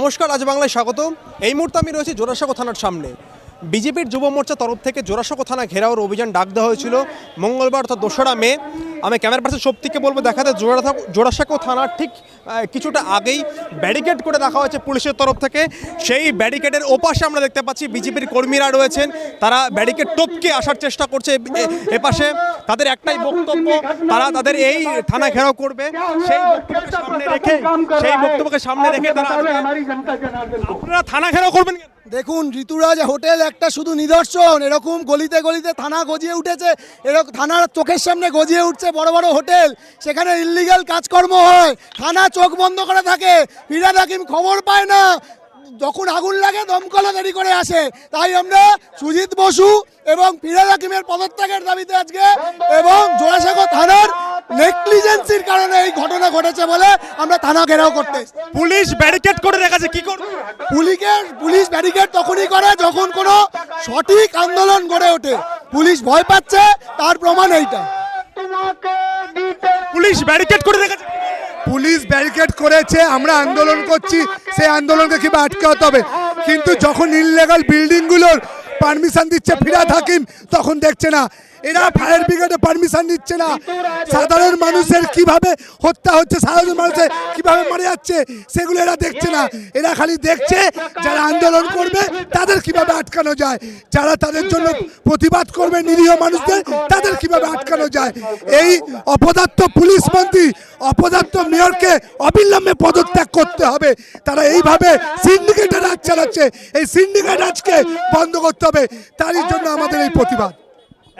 নমস্কার, আজ বাংলায় স্বাগত এই মুহূর্তে আমি রয়েছি জোড়াসাঁকো থানার সামনে। বিজেপির যুব মোর্চা তরফ থেকে জোড়াসাঁকো থানা ঘেরাওর অভিযান ডাক দেওয়া হয়েছিল। মঙ্গলবার অর্থাৎ দোসরা মে। আমি ক্যামেরা পার্সন সত্যিকে বলব, দেখাতে জোড়া জোড়াসাঁকো থানার ঠিক কিছুটা আগেই ব্যারিকেড করে রাখা হয়েছে পুলিশের তরফ থেকে। সেই ব্যারিকেডের ওপাশে আমরা দেখতে পাচ্ছি বিজেপির কর্মীরা রয়েছেন। তারা ব্যারিকেড টপকে আসার চেষ্টা করছে এপাশে। তাদের একটাই বক্তব্য তারা তাদের এই থানা ঘেরাও করবে। সেই বক্তব্যকে সামনে রেখে সেই বক্তব্যকে সামনে রেখে তারা আপনারা থানা ঘেরাও করবেন দেখুন ঋতুরাজ হোটেল একটা শুধু নিদর্শন। এরকম গলিতে গলিতে থানা গজিয়ে উঠেছে। এরকম থানার চোখের সামনে গজিয়ে উঠছে বড় বড় হোটেল। সেখানে ইল্লিগাল কাজকর্ম হয়। থানা চোখ বন্ধ করে থাকে। ফিরাদ হাকিম খবর পায় না। যখন আগুন লাগে দমকলে দেরি করে আসে। তাই আমরা সুজিত বসু এবং ফিরাদ হাকিমের পদত্যাগের দাবিতে আজকে এবং জোড়াসাগর থানার নেগলিজেন্সির কারণে এই ঘটনা ঘটেছে বলে আমরা থানা ঘেরাও করতে পুলিশ ব্যারিকেড করে রেখেছে কি করবে? পুলিশের পুলিশ ব্যারিকেড তখনই করে যখন কোনো সঠিক আন্দোলন গড়ে ওঠে। পুলিশ ভয় পাচ্ছে তার প্রমাণ এইটা। পুলিশ ব্যারিকেড করে রেখেছে। পুলিশ ব্যারিকেড করেছে, আমরা আন্দোলন করছি, সেই আন্দোলনকে কীভাবে আটকাতে হবে? কিন্তু যখন ইনলিগাল বিল্ডিংগুলোর পারমিশন দিচ্ছে ফিরাদ হাকিম। তখন দেখছে না এরা ফায়ার ব্রিগেডে পারমিশন দিচ্ছে না। সাধারণ মানুষের কীভাবে হত্যা হচ্ছে সাধারণ মানুষের কীভাবে মারা যাচ্ছে সেগুলো এরা দেখছে না। এরা খালি দেখছে যারা আন্দোলন করবে তাদের কীভাবে আটকানো যায়। যারা তাদের জন্য প্রতিবাদ করবে নিরীহ মানুষদের তাদের কীভাবে আটকানো যায়? এই অপদার্থ পুলিশ মন্ত্রী অপদার্থ মেয়রকে অবিলম্বে পদত্যাগ করতে হবে। তারা এইভাবে সিন্ডিকেটের রাজ চালাচ্ছে। এই সিন্ডিকেট রাজকে বন্ধ করতে হবে। তারই জন্য আমাদের এই প্রতিবাদ।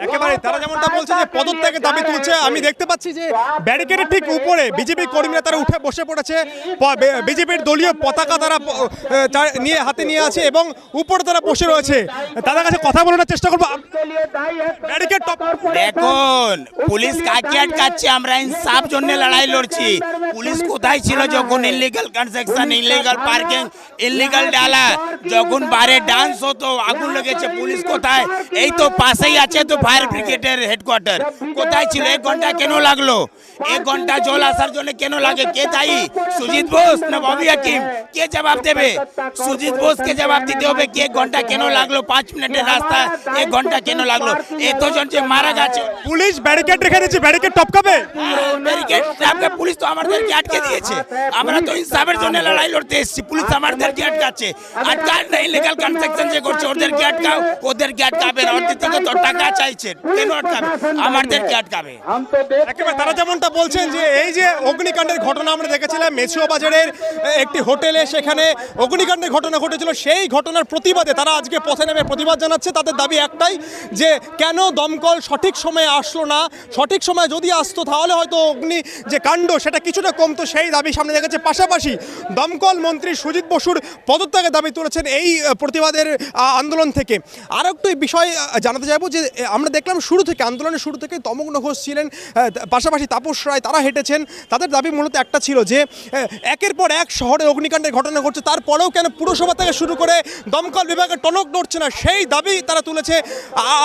একেবারে তারা যেমনটা বলছে যে পদত্যাগের দাবি তুলছে আমি দেখতে পাচ্ছি যে ব্যারিকেডের ঠিক উপরে বিজেপি কর্মীরা তারা উঠে বসে পড়েছে। বিজেপির দলীয় পতাকা তারা নিয়ে হাতে নিয়ে আছে এবং উপরে তারা বসে রয়েছে। তাদের কাছে কথা বলার চেষ্টা করব। ব্যারিকেড দেখুন পুলিশ কাকে আটকাচ্ছে আমরা ইনসাফ জন্য লড়াই লড়ছি। পুলিশ কোথায় ছিল যখন illegal construction illegal parking illegal ডালা যখন বারে ডান্স হতো আগুন লেগেছে পুলিশ কোথায়? এই তো পাশেই আছে তো ফায়ার ব্রিগেডের হেডকোয়ার্টার কোথায় ছিল? এক ঘণ্টা কেন লাগল? এক ঘণ্টা জল আসার জন্য কেন লাগে? কে দায়ী? সুজিত বোস না ববি হাকিম? কে জবাব দেবে? সুজিত বোসকে জবাব দিতে হবে? কে ঘণ্টা কেন লাগল? পাঁচ মিনিটের রাস্তা। এক ঘণ্টা কেন লাগল? এতজন যে মারা গেছে। পুলিশ ব্যারিকেড রেখে দিয়েছে ব্যারিকেড টপকাবে? ব্যারিকেড টপকে পুলিশ তো আমাদেরকে আটকে দিয়েছে। আমরা তো ইনসাফের জন্য লড়াই লড়তে এসেছি। পুলিশ আমাদেরকে আটকাচ্ছে। আটকার না ইলিগাল কনস্ট্রাকশন যে করছে ওদেরকে আটকাও। ওদেরকে আটকাবে না। ওদের থেকে তো টাকা চাইছে কেন আটকাবে? আমাদেরকে আটকাবে। একেবারে তারা যেমনটা বলছেন যে এই যে অগ্নিকাণ্ডের ঘটনা আমরা দেখেছিলাম মেছুয়া বাজারের একটি হোটেলে সেখানে অগ্নিকাণ্ডের ঘটনা ঘটেছিল। সেই ঘটনার প্রতিবাদে তারা আজকে পথে নেমে প্রতিবাদ জানাচ্ছে। তাদের দাবি একটাই যে, কেন দমকল সঠিক সময়ে আসলো না? সঠিক সময়ে যদি আসতো, তাহলে হয়তো অগ্নি যে কাণ্ড, সেটা কিছুটা কমতো। সেই দাবি সামনে রেখেছে পাশাপাশি দমকল মন্ত্রী সুজিত বসুর পদত্যাগের দাবি তুলেছেন এই প্রতিবাদের আন্দোলন থেকে। আর একটু বিষয় জানাতে চাইব যে আমরা দেখলাম শুরু থেকে, আন্দোলনের শুরু থেকে তমগ্ন ঘোষ ছিলেন পাশাপাশি তাপস রায়, তারা হেঁটেছেন। তাদের দাবি মূলত একটা ছিল যে একের পর এক শহরে অগ্নিকাণ্ডের ঘটনা ঘটছে, তারপরেও কেন পুরসভা থেকে শুরু করে দমকল বিভাগের টনক নড়ছে না, সেই দাবি তারা তুলেছে।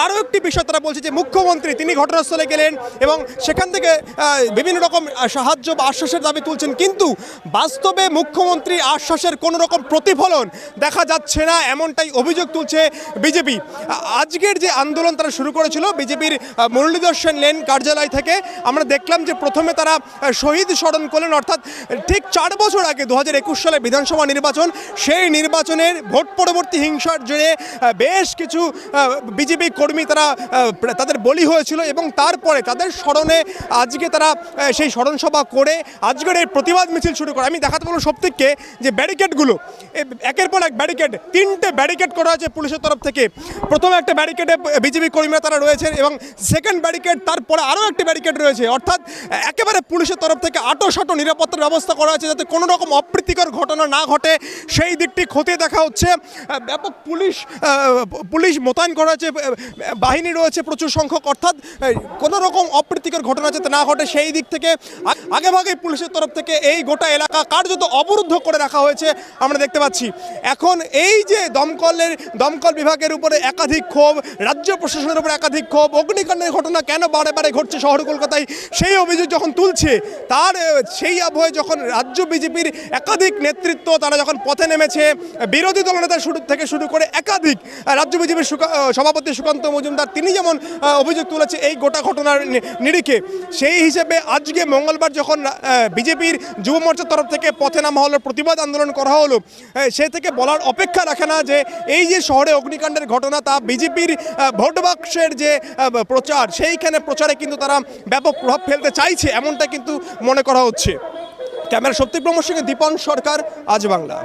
আরও একটি বিষয় তারা বলছে যে, মুখ্যমন্ত্রী তিনি ঘটনাস্থলে গেলেন এবং সেখান থেকে বিভিন্ন রকম সাহায্য বা আশ্বাসের দাবি তুলছেন, কিন্তু বাস্তবে মুখ্যমন্ত্রী আশ্বাসের কোনো রকম প্রতিফলন দেখা যাচ্ছে না, এমনটাই অভিযোগ তুলছে বিজেপি। আজকের যে আন্দোলন তারা শুরু করেছিল, বিজেপির মুরলীদর্শন লেন কার্যালয় থেকে, আমরা দেখলাম যে প্রথমে তারা শহীদ স্মরণ করলেন, অর্থাৎ ঠিক চার বছর আগে, দু হাজার একুশ সালে বিধানসভা নির্বাচন, সেই নির্বাচনের ভোট পরবর্তী হিংসার জেরে বেশ কিছু বিজেপি কর্মী তারা তাদের বলি হয়েছিল এবং তারপরে তাদের স্মরণে আজকে তারা সেই স্মরণসভা করে আজকের এই প্রতিবাদ মিছিল শুরু করে। আমি দেখাতে পারব সত্যিকে যে ব্যারিকেডগুলো একের পর এক ব্যারিকেড, তিনটে ব্যারিকেড করা হয়েছে পুলিশের তরফ থেকে। প্রথমে একটা ব্যারিকেডে বিজেপি কর্মীরা তারা রয়েছেন এবং সেকেন্ড ব্যারিকেড, তারপরে আরও একটি ব্যারিকেড রয়েছে। অর্থাৎ, একেবারে পুলিশের তরফ থেকে আটো সাটো নিরাপত্তার ব্যবস্থা করা হয়েছে যাতে কোনো রকম অপ্রীতিকর ঘটনা না ঘটে, সেই দিকটি খতিয়ে দেখা হচ্ছে। ব্যাপক পুলিশ পুলিশ মোতায়েন করা হয়েছে বাহিনী রয়েছে প্রচুর সংখ্যক, অর্থাৎ কোনো রকম অপ্রীতিকর ঘটনা যাতে না ঘটে, সেই দিক থেকে আগেভাগে পুলিশের তরফ থেকে এই গোটা এলাকা কার্যত অবরুদ্ধ করে রাখা হয়েছে, আমরা দেখতে পাচ্ছি। এখন এই যে দমকলের, দমকল বিভাগের উপরে একাধিক ক্ষোভ, রাজ্য প্রশাসনের উপরে একাধিক ক্ষোভ, অগ্নিকাণ্ডের ঘটনা কেন বারে বারে ঘটছে শহর কলকাতায়, সেই অভিযোগ যখন তুলছে, তার সেই আবহে যখন রাজ্য বিজেপির একাধিক নেতৃত্ব নেতৃত্ব তারা যখন পথে নেমেছে, বিরোধী দলনেতা শুরু থেকে শুরু করে একাধিক রাজ্য বিজেপির সভাপতি সুকান্ত মজুমদার, তিনি যেমন অভিযোগ তুলেছে এই গোটা ঘটনার নিরিখে, সেই হিসেবে আজকে মঙ্গলবার যখন বিজেপির যুব মোর্চার তরফ থেকে পথে নামা হলো, প্রতিবাদ আন্দোলন করা হলো সে থেকে বলার অপেক্ষা রাখে না যে এই যে শহরে অগ্নিকাণ্ডের ঘটনা, তা বিজেপির ভোট বাক্সের যে প্রচার, সেইখানে প্রচারে কিন্তু তারা ব্যাপক প্রভাব ফেলতে চাইছে, এমনটা কিন্তু মনে করা হচ্ছে। ক্যামেরা সত্যি সঙ্গে দীপন সরকার আজ বাংলা।